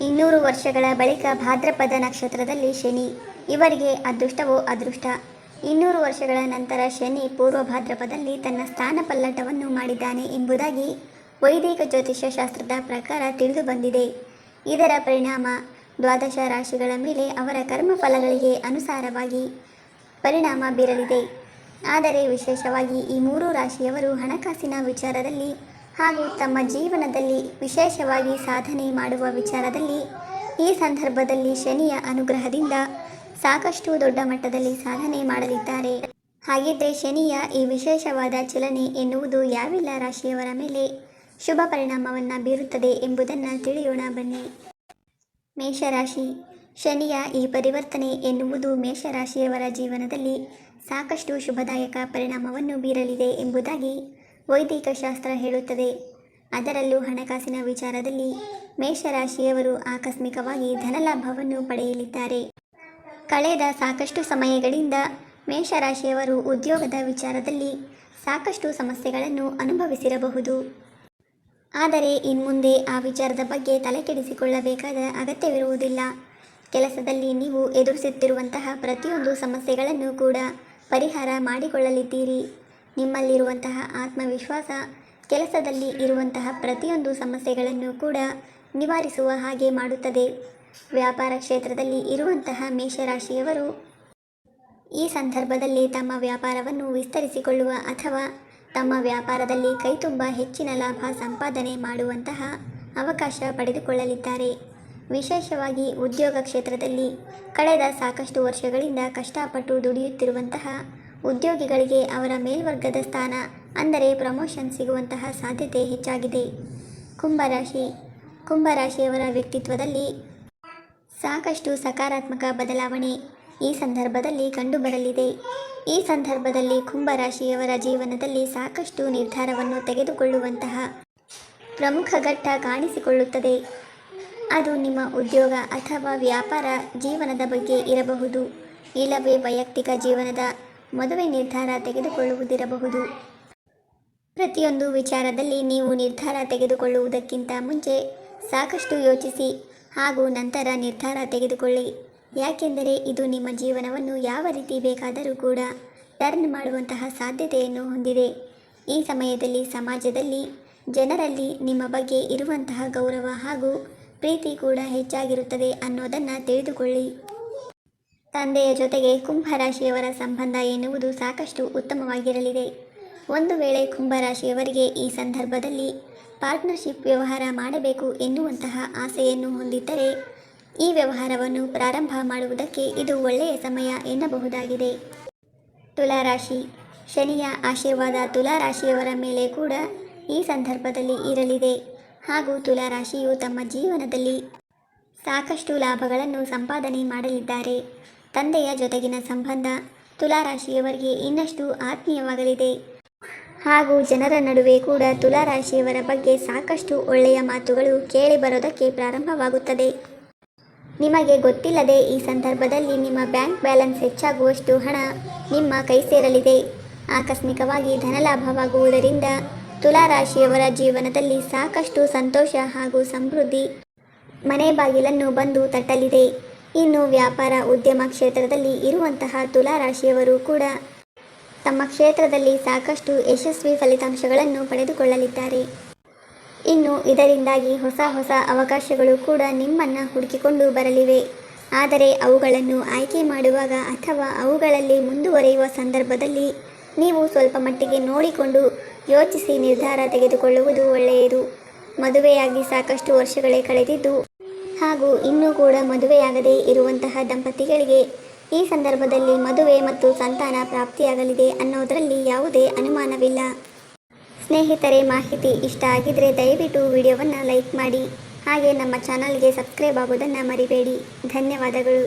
ಇನ್ನೂರು ವರ್ಷಗಳ ಬಳಿಕ ಭಾದ್ರಪದ ನಕ್ಷತ್ರದಲ್ಲಿ ಶನಿ. ಇವರಿಗೆ ಅದೃಷ್ಟವೋ ಅದೃಷ್ಟ. ಇನ್ನೂರು ವರ್ಷಗಳ ನಂತರ ಶನಿ ಪೂರ್ವ ಭಾದ್ರಪದಲ್ಲಿ ತನ್ನ ಸ್ಥಾನ ಪಲ್ಲಟವನ್ನು ಮಾಡಿದ್ದಾನೆ ಎಂಬುದಾಗಿ ವೈದಿಕ ಜ್ಯೋತಿಷ್ಯ ಶಾಸ್ತ್ರದ ಪ್ರಕಾರ ತಿಳಿದು ಬಂದಿದೆ. ಇದರ ಪರಿಣಾಮ ದ್ವಾದಶ ರಾಶಿಗಳ ಮೇಲೆ ಅವರ ಕರ್ಮಫಲಗಳಿಗೆ ಅನುಸಾರವಾಗಿ ಪರಿಣಾಮ ಬೀರಲಿದೆ. ಆದರೆ ವಿಶೇಷವಾಗಿ ಈ ಮೂರು ರಾಶಿಯವರು ಹಣಕಾಸಿನ ವಿಚಾರದಲ್ಲಿ ಹಾಗೂ ತಮ್ಮ ಜೀವನದಲ್ಲಿ ವಿಶೇಷವಾಗಿ ಸಾಧನೆ ಮಾಡುವ ವಿಚಾರದಲ್ಲಿ, ಈ ಸಂದರ್ಭದಲ್ಲಿ ಶನಿಯ ಅನುಗ್ರಹದಿಂದ ಸಾಕಷ್ಟು ದೊಡ್ಡ ಮಟ್ಟದಲ್ಲಿ ಸಾಧನೆ ಮಾಡಲಿದ್ದಾರೆ. ಹಾಗಿದ್ದರೆ ಶನಿಯ ಈ ವಿಶೇಷವಾದ ಚಲನೆ ಎನ್ನುವುದು ಯಾವೆಲ್ಲ ರಾಶಿಯವರ ಮೇಲೆ ಶುಭ ಪರಿಣಾಮವನ್ನು ಬೀರುತ್ತದೆ ಎಂಬುದನ್ನು ತಿಳಿಯೋಣ ಬನ್ನಿ. ಮೇಷರಾಶಿ, ಶನಿಯ ಈ ಪರಿವರ್ತನೆ ಎನ್ನುವುದು ಮೇಷರಾಶಿಯವರ ಜೀವನದಲ್ಲಿ ಸಾಕಷ್ಟು ಶುಭದಾಯಕ ಪರಿಣಾಮವನ್ನು ಬೀರಲಿದೆ ಎಂಬುದಾಗಿ ವೈದಿಕ ಶಾಸ್ತ್ರ ಹೇಳುತ್ತದೆ. ಅದರಲ್ಲೂ ಹಣಕಾಸಿನ ವಿಚಾರದಲ್ಲಿ ಮೇಷರಾಶಿಯವರು ಆಕಸ್ಮಿಕವಾಗಿ ಧನಲಾಭವನ್ನು ಪಡೆಯಲಿದ್ದಾರೆ. ಕಳೆದ ಸಾಕಷ್ಟು ಸಮಯಗಳಿಂದ ಮೇಷರಾಶಿಯವರು ಉದ್ಯೋಗದ ವಿಚಾರದಲ್ಲಿ ಸಾಕಷ್ಟು ಸಮಸ್ಯೆಗಳನ್ನು ಅನುಭವಿಸಿರಬಹುದು. ಆದರೆ ಇನ್ಮುಂದೆ ಆ ವಿಚಾರದ ಬಗ್ಗೆ ತಲೆಕೆಡಿಸಿಕೊಳ್ಳಬೇಕಾದ ಅಗತ್ಯವಿರುವುದಿಲ್ಲ. ಕೆಲಸದಲ್ಲಿ ನೀವು ಎದುರಿಸುತ್ತಿರುವಂತಹ ಪ್ರತಿಯೊಂದು ಸಮಸ್ಯೆಗಳನ್ನು ಕೂಡ ಪರಿಹಾರ ಮಾಡಿಕೊಳ್ಳಲಿದ್ದೀರಿ. ನಿಮ್ಮಲ್ಲಿರುವಂತಹ ಆತ್ಮವಿಶ್ವಾಸ, ಕೆಲಸದಲ್ಲಿ ಇರುವಂತಹ ಪ್ರತಿಯೊಂದು ಸಮಸ್ಯೆಗಳನ್ನು ಕೂಡ ನಿವಾರಿಸುವ ಹಾಗೆ ಮಾಡುತ್ತದೆ. ವ್ಯಾಪಾರ ಕ್ಷೇತ್ರದಲ್ಲಿ ಇರುವಂತಹ ಮೇಷರಾಶಿಯವರು ಈ ಸಂದರ್ಭದಲ್ಲಿ ತಮ್ಮ ವ್ಯಾಪಾರವನ್ನು ವಿಸ್ತರಿಸಿಕೊಳ್ಳುವ ಅಥವಾ ತಮ್ಮ ವ್ಯಾಪಾರದಲ್ಲಿ ಕೈತುಂಬ ಹೆಚ್ಚಿನ ಲಾಭ ಸಂಪಾದನೆ ಮಾಡುವಂತಹ ಅವಕಾಶ ಪಡೆದುಕೊಳ್ಳಲಿದ್ದಾರೆ. ವಿಶೇಷವಾಗಿ ಉದ್ಯೋಗ ಕ್ಷೇತ್ರದಲ್ಲಿ ಕಳೆದ ಸಾಕಷ್ಟು ವರ್ಷಗಳಿಂದ ಕಷ್ಟಪಟ್ಟು ದುಡಿಯುತ್ತಿರುವಂತಹ ಉದ್ಯೋಗಿಗಳಿಗೆ ಅವರ ಮೇಲ್ವರ್ಗದ ಸ್ಥಾನ, ಅಂದರೆ ಪ್ರಮೋಷನ್ ಸಿಗುವಂತಹ ಸಾಧ್ಯತೆ ಹೆಚ್ಚಾಗಿದೆ. ಕುಂಭರಾಶಿ, ಕುಂಭರಾಶಿಯವರ ವ್ಯಕ್ತಿತ್ವದಲ್ಲಿ ಸಾಕಷ್ಟು ಸಕಾರಾತ್ಮಕ ಬದಲಾವಣೆ ಈ ಸಂದರ್ಭದಲ್ಲಿ ಕಂಡುಬರಲಿದೆ. ಈ ಸಂದರ್ಭದಲ್ಲಿ ಕುಂಭರಾಶಿಯವರ ಜೀವನದಲ್ಲಿ ಸಾಕಷ್ಟು ನಿರ್ಧಾರವನ್ನು ತೆಗೆದುಕೊಳ್ಳುವಂತಹ ಪ್ರಮುಖ ಘಟ್ಟ ಕಾಣಿಸಿಕೊಳ್ಳುತ್ತದೆ. ಅದು ನಿಮ್ಮ ಉದ್ಯೋಗ ಅಥವಾ ವ್ಯಾಪಾರ ಜೀವನದ ಬಗ್ಗೆ ಇರಬಹುದು. ಇಲ್ಲವೇ ವೈಯಕ್ತಿಕ ಜೀವನದ ಮದುವೆ ನಿರ್ಧಾರ ತೆಗೆದುಕೊಳ್ಳುವುದಿರಬಹುದು. ಪ್ರತಿಯೊಂದು ವಿಚಾರದಲ್ಲಿ ನೀವು ನಿರ್ಧಾರ ತೆಗೆದುಕೊಳ್ಳುವುದಕ್ಕಿಂತ ಮುಂಚೆ ಸಾಕಷ್ಟು ಯೋಚಿಸಿ ಹಾಗೂ ನಂತರ ನಿರ್ಧಾರ ತೆಗೆದುಕೊಳ್ಳಿ. ಯಾಕೆಂದರೆ ಇದು ನಿಮ್ಮ ಜೀವನವನ್ನು ಯಾವ ರೀತಿ ಬೇಕಾದರೂ ಕೂಡ ಟರ್ನ್ ಮಾಡುವಂತಹ ಸಾಧ್ಯತೆಯನ್ನು ಹೊಂದಿದೆ. ಈ ಸಮಯದಲ್ಲಿ ಸಮಾಜದಲ್ಲಿ ಜನರಲ್ಲಿ ನಿಮ್ಮ ಬಗ್ಗೆ ಇರುವಂತಹ ಗೌರವ ಹಾಗೂ ಪ್ರೀತಿ ಕೂಡ ಹೆಚ್ಚಾಗಿರುತ್ತದೆ ಅನ್ನೋದನ್ನು ತಿಳಿದುಕೊಳ್ಳಿ. ತಂದೆಯ ಜೊತೆಗೆ ಕುಂಭರಾಶಿಯವರ ಸಂಬಂಧ ಎನ್ನುವುದು ಸಾಕಷ್ಟು ಉತ್ತಮವಾಗಿರಲಿದೆ. ಒಂದು ವೇಳೆ ಕುಂಭರಾಶಿಯವರಿಗೆ ಈ ಸಂದರ್ಭದಲ್ಲಿ ಪಾರ್ಟ್ನರ್ಶಿಪ್ ವ್ಯವಹಾರ ಮಾಡಬೇಕು ಎನ್ನುವಂತಹ ಆಸೆಯನ್ನು ಹೊಂದಿದ್ದರೆ, ಈ ವ್ಯವಹಾರವನ್ನು ಪ್ರಾರಂಭ ಮಾಡುವುದಕ್ಕೆ ಇದು ಒಳ್ಳೆಯ ಸಮಯ ಎನ್ನಬಹುದಾಗಿದೆ. ತುಲಾರಾಶಿ, ಶನಿಯ ಆಶೀರ್ವಾದ ತುಲಾರಾಶಿಯವರ ಮೇಲೆ ಕೂಡ ಈ ಸಂದರ್ಭದಲ್ಲಿ ಇರಲಿದೆ. ಹಾಗೂ ತುಲಾರಾಶಿಯು ತಮ್ಮ ಜೀವನದಲ್ಲಿ ಸಾಕಷ್ಟು ಲಾಭಗಳನ್ನು ಸಂಪಾದನೆ ಮಾಡಲಿದ್ದಾರೆ. ತಂದೆಯ ಜೊತೆಗಿನ ಸಂಬಂಧ ತುಲಾರಾಶಿಯವರಿಗೆ ಇನ್ನಷ್ಟು ಆತ್ಮೀಯವಾಗಲಿದೆ. ಹಾಗೂ ಜನರ ನಡುವೆ ಕೂಡ ತುಲಾರಾಶಿಯವರ ಬಗ್ಗೆ ಸಾಕಷ್ಟು ಒಳ್ಳೆಯ ಮಾತುಗಳು ಕೇಳಿ ಬರೋದಕ್ಕೆ ಪ್ರಾರಂಭವಾಗುತ್ತದೆ. ನಿಮಗೆ ಗೊತ್ತಿಲ್ಲದೆ ಈ ಸಂದರ್ಭದಲ್ಲಿ ನಿಮ್ಮ ಬ್ಯಾಂಕ್ ಬ್ಯಾಲೆನ್ಸ್ ಹೆಚ್ಚಾಗುವಷ್ಟು ಹಣ ನಿಮ್ಮ ಕೈ ಸೇರಲಿದೆ. ಆಕಸ್ಮಿಕವಾಗಿ ಧನಲಾಭವಾಗುವುದರಿಂದ ತುಲಾರಾಶಿಯವರ ಜೀವನದಲ್ಲಿ ಸಾಕಷ್ಟು ಸಂತೋಷ ಹಾಗೂ ಸಮೃದ್ಧಿ ಮನೆ ಬಾಗಿಲನ್ನು ಬಂದು ತಟ್ಟಲಿದೆ. ಇನ್ನು ವ್ಯಾಪಾರ ಉದ್ಯಮ ಕ್ಷೇತ್ರದಲ್ಲಿ ಇರುವಂತಹ ತುಲಾರಾಶಿಯವರು ಕೂಡ ತಮ್ಮ ಕ್ಷೇತ್ರದಲ್ಲಿ ಸಾಕಷ್ಟು ಯಶಸ್ವಿ ಫಲಿತಾಂಶಗಳನ್ನು ಪಡೆದುಕೊಳ್ಳಲಿದ್ದಾರೆ. ಇನ್ನು ಇದರಿಂದಾಗಿ ಹೊಸ ಹೊಸ ಅವಕಾಶಗಳು ಕೂಡ ನಿಮ್ಮನ್ನು ಹುಡುಕಿಕೊಂಡು ಬರಲಿವೆ. ಆದರೆ ಅವುಗಳನ್ನು ಆಯ್ಕೆ ಮಾಡುವಾಗ ಅಥವಾ ಅವುಗಳಲ್ಲಿ ಮುಂದುವರಿಯುವ ಸಂದರ್ಭದಲ್ಲಿ ನೀವು ಸ್ವಲ್ಪ ಮಟ್ಟಿಗೆ ನೋಡಿಕೊಂಡು ಯೋಚಿಸಿ ನಿರ್ಧಾರ ತೆಗೆದುಕೊಳ್ಳುವುದು ಒಳ್ಳೆಯದು. ಮದುವೆಯಾಗಿ ಸಾಕಷ್ಟು ವರ್ಷಗಳೇ ಕಳೆದಿದ್ದು ಹಾಗೂ ಇನ್ನೂ ಕೂಡ ಮದುವೆಯಾಗದೇ ಇರುವಂತಹ ದಂಪತಿಗಳಿಗೆ ಈ ಸಂದರ್ಭದಲ್ಲಿ ಮದುವೆ ಮತ್ತು ಸಂತಾನ ಪ್ರಾಪ್ತಿಯಾಗಲಿದೆ ಅನ್ನೋದರಲ್ಲಿ ಯಾವುದೇ ಅನುಮಾನವಿಲ್ಲ. ಸ್ನೇಹಿತರೆ, ಮಾಹಿತಿ ಇಷ್ಟ ಆಗಿದ್ರೆ ದಯವಿಟ್ಟು ವಿಡಿಯೋವನ್ನು ಲೈಕ್ ಮಾಡಿ. ಹಾಗೆ ನಮ್ಮ ಚಾನಲ್ಗೆ ಸಬ್ಸ್ಕ್ರೈಬ್ ಆಗೋದನ್ನು ಮರಿಬೇಡಿ. ಧನ್ಯವಾದಗಳು.